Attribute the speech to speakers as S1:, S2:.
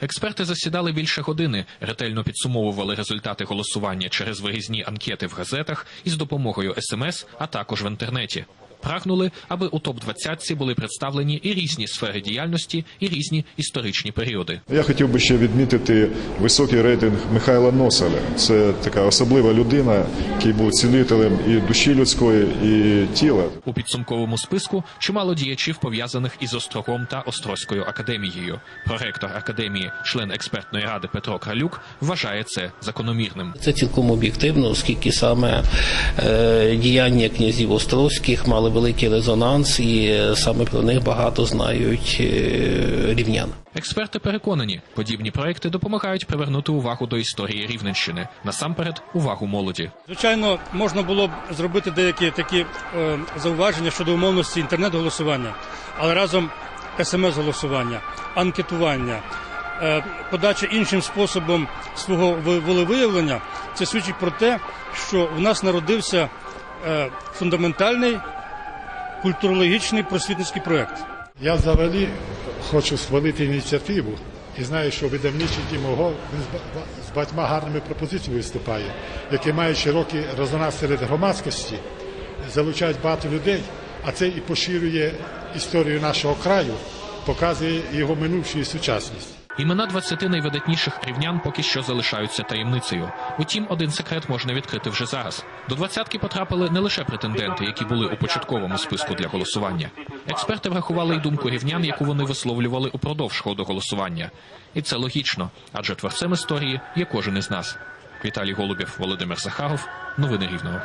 S1: Експерти засідали більше години, ретельно підсумовували результати голосування через вирізні анкети в газетах із допомогою смс, а також в інтернеті. Прагнули, аби у топ 20 були представлені і різні сфери діяльності, і різні історичні періоди.
S2: Я хотів би ще відмітити високий рейтинг Михайла Носеля. Це така особлива людина, який був цілителем і душі людської, і тіла.
S1: У підсумковому списку чимало діячів пов'язаних із Острогом та Острозькою академією. Проректор академії, член експертної ради Петро Кралюк, вважає це закономірним.
S3: Це цілком об'єктивно, оскільки саме е, діяння князів Острозьких мали великий резонанс, і е, саме про них багато знають е, рівняни.
S1: Експерти переконані, подібні проекти допомагають привернути увагу до історії Рівненщини, насамперед увагу молоді.
S4: Звичайно, можна було б зробити деякі такі е, зауваження щодо умовності інтернет-голосування, але разом смс-голосування, анкетування, е, подача іншим способом свого ви- волевиявлення, це свідчить про те, що в нас народився е, фундаментальний культурологічний просвітницький проект.
S5: Я взагалі хочу схвалити ініціативу і знаю, що видавничий дім ОГО з ба- з багатьма гарними пропозиціями виступає, які мають широкий резонанс серед громадськості, залучають багато людей, а це і поширює історію нашого краю, показує його минувшу і сучасність.
S1: Імена 20 найвидатніших рівнян поки що залишаються таємницею. Утім, один секрет можна відкрити вже зараз. До двадцятки потрапили не лише претенденти, які були у початковому списку для голосування. Експерти врахували й думку рівнян, яку вони висловлювали упродовж ходу голосування. І це логічно, адже творцем історії є кожен із нас. Віталій Голубєв, Володимир Захаров. Новини Рівного.